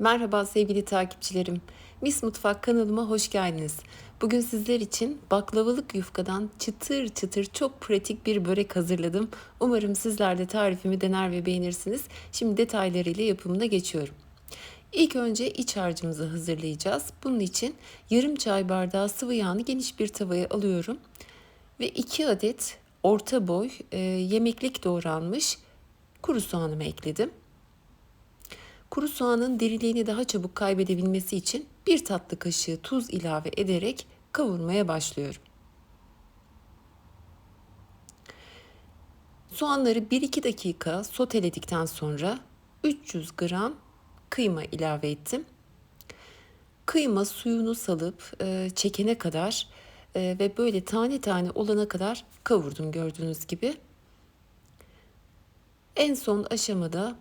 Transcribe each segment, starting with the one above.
Merhaba sevgili takipçilerim. Mis Mutfak kanalıma hoş geldiniz. Bugün sizler için baklavalık yufkadan çıtır çıtır çok pratik bir börek hazırladım. Umarım sizler de tarifimi dener ve beğenirsiniz. Şimdi detaylarıyla yapımına geçiyorum. İlk önce iç harcımızı hazırlayacağız. Bunun için yarım çay bardağı sıvı yağını geniş bir tavaya alıyorum. Ve 2 adet orta boy e, yemeklik doğranmış kuru soğanımı ekledim. Kuru soğanın diriliğini daha çabuk kaybedebilmesi için bir tatlı kaşığı tuz ilave ederek kavurmaya başlıyorum. Soğanları 1-2 dakika soteledikten sonra 300 gram kıyma ilave ettim. Kıyma suyunu salıp e, çekene kadar e, ve böyle tane tane olana kadar kavurdum gördüğünüz gibi. En son aşamada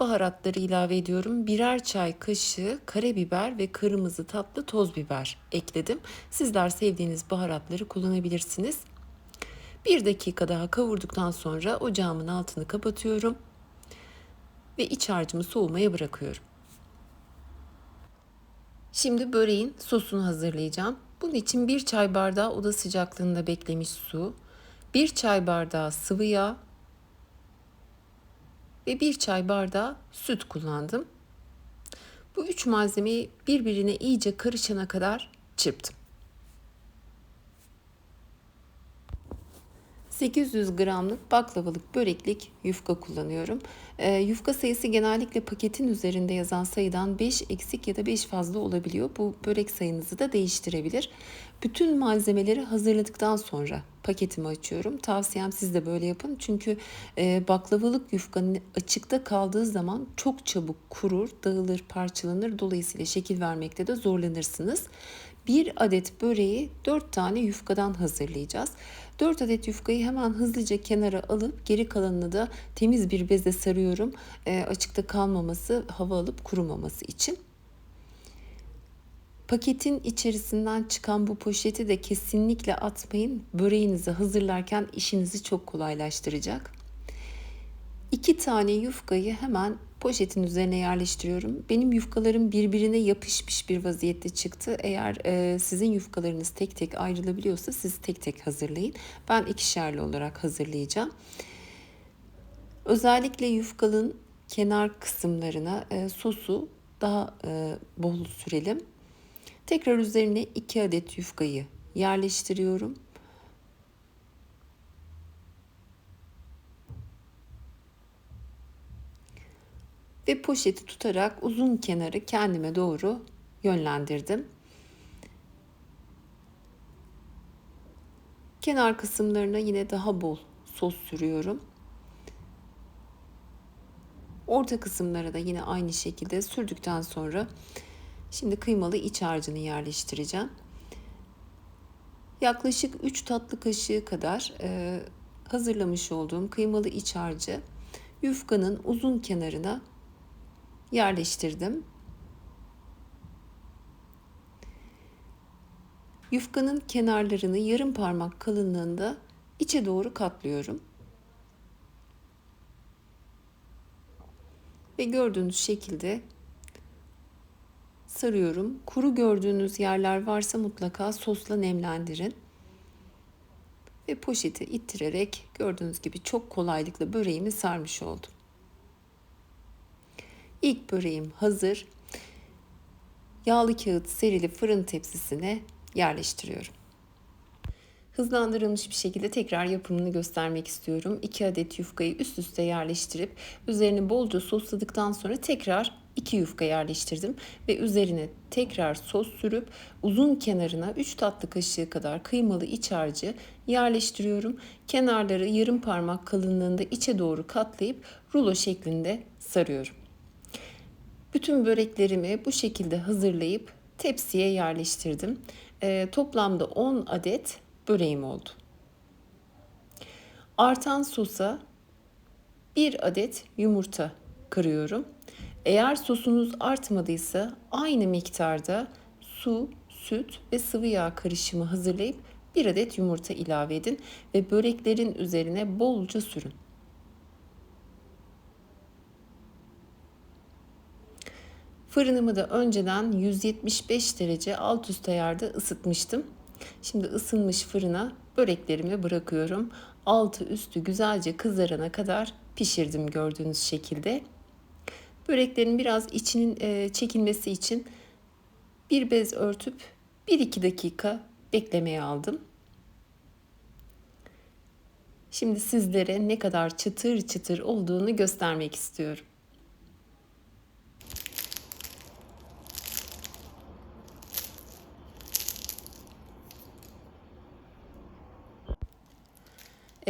baharatları ilave ediyorum. Birer çay kaşığı karabiber ve kırmızı tatlı toz biber ekledim. Sizler sevdiğiniz baharatları kullanabilirsiniz. Bir dakika daha kavurduktan sonra ocağımın altını kapatıyorum ve iç harcımı soğumaya bırakıyorum. Şimdi böreğin sosunu hazırlayacağım. Bunun için bir çay bardağı oda sıcaklığında beklemiş su, bir çay bardağı sıvı yağ, ve bir çay bardağı süt kullandım. Bu üç malzemeyi birbirine iyice karışana kadar çırptım. 800 gramlık baklavalık böreklik yufka kullanıyorum. E, yufka sayısı genellikle paketin üzerinde yazan sayıdan 5 eksik ya da 5 fazla olabiliyor. Bu börek sayınızı da değiştirebilir. Bütün malzemeleri hazırladıktan sonra paketimi açıyorum. Tavsiyem siz de böyle yapın. Çünkü e, baklavalık yufkanın açıkta kaldığı zaman çok çabuk kurur, dağılır, parçalanır. Dolayısıyla şekil vermekte de zorlanırsınız. Bir adet böreği 4 tane yufkadan hazırlayacağız. 4 adet yufkayı hemen hızlıca kenara alıp geri kalanını da temiz bir beze sarıyorum. E, açıkta kalmaması, hava alıp kurumaması için. Paketin içerisinden çıkan bu poşeti de kesinlikle atmayın. Böreğinizi hazırlarken işinizi çok kolaylaştıracak. İki tane yufkayı hemen poşetin üzerine yerleştiriyorum. Benim yufkalarım birbirine yapışmış bir vaziyette çıktı. Eğer e, sizin yufkalarınız tek tek ayrılabiliyorsa siz tek tek hazırlayın. Ben ikişerli olarak hazırlayacağım. Özellikle yufkalın kenar kısımlarına e, sosu daha e, bol sürelim. Tekrar üzerine 2 adet yufkayı yerleştiriyorum. Ve poşeti tutarak uzun kenarı kendime doğru yönlendirdim. Kenar kısımlarına yine daha bol sos sürüyorum. Orta kısımlara da yine aynı şekilde sürdükten sonra Şimdi kıymalı iç harcını yerleştireceğim. Yaklaşık 3 tatlı kaşığı kadar e, hazırlamış olduğum kıymalı iç harcı yufkanın uzun kenarına yerleştirdim. Yufkanın kenarlarını yarım parmak kalınlığında içe doğru katlıyorum. Ve gördüğünüz şekilde sarıyorum. Kuru gördüğünüz yerler varsa mutlaka sosla nemlendirin. Ve poşeti ittirerek gördüğünüz gibi çok kolaylıkla böreğimi sarmış oldum. İlk böreğim hazır. Yağlı kağıt serili fırın tepsisine yerleştiriyorum. Hızlandırılmış bir şekilde tekrar yapımını göstermek istiyorum. 2 adet yufkayı üst üste yerleştirip üzerine bolca sosladıktan sonra tekrar 2 yufka yerleştirdim ve üzerine tekrar sos sürüp uzun kenarına 3 tatlı kaşığı kadar kıymalı iç harcı yerleştiriyorum. Kenarları yarım parmak kalınlığında içe doğru katlayıp rulo şeklinde sarıyorum. Bütün böreklerimi bu şekilde hazırlayıp tepsiye yerleştirdim. E, toplamda 10 adet böreğim oldu. Artan sosa bir adet yumurta kırıyorum. Eğer sosunuz artmadıysa aynı miktarda su, süt ve sıvı yağ karışımı hazırlayıp bir adet yumurta ilave edin ve böreklerin üzerine bolca sürün. Fırınımı da önceden 175 derece alt üst ayarda ısıtmıştım. Şimdi ısınmış fırına böreklerimi bırakıyorum. Altı üstü güzelce kızarana kadar pişirdim gördüğünüz şekilde. Böreklerin biraz içinin e, çekilmesi için bir bez örtüp 1-2 dakika beklemeye aldım. Şimdi sizlere ne kadar çıtır çıtır olduğunu göstermek istiyorum.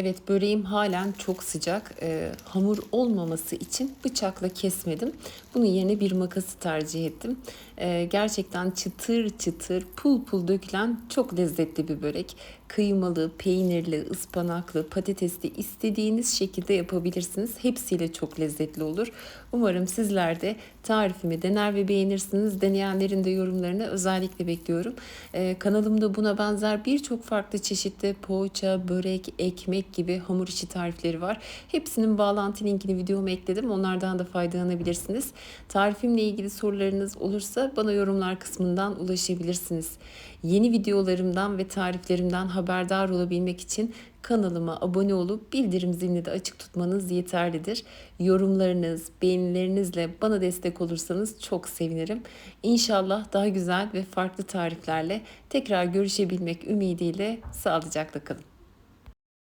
Evet böreğim halen çok sıcak. Ee, hamur olmaması için bıçakla kesmedim. Bunun yerine bir makası tercih ettim. Ee, gerçekten çıtır çıtır pul pul dökülen çok lezzetli bir börek. Kıymalı, peynirli, ıspanaklı, patatesli istediğiniz şekilde yapabilirsiniz. Hepsiyle çok lezzetli olur. Umarım sizler de tarifimi dener ve beğenirsiniz. Deneyenlerin de yorumlarını özellikle bekliyorum. Ee, kanalımda buna benzer birçok farklı çeşitli poğaça, börek, ekmek gibi hamur işi tarifleri var. Hepsinin bağlantı linkini videoma ekledim. Onlardan da faydalanabilirsiniz. Tarifimle ilgili sorularınız olursa bana yorumlar kısmından ulaşabilirsiniz. Yeni videolarımdan ve tariflerimden haberdar olabilmek için kanalıma abone olup bildirim zilini de açık tutmanız yeterlidir. Yorumlarınız, beğenilerinizle bana destek olursanız çok sevinirim. İnşallah daha güzel ve farklı tariflerle tekrar görüşebilmek ümidiyle sağlıcakla kalın.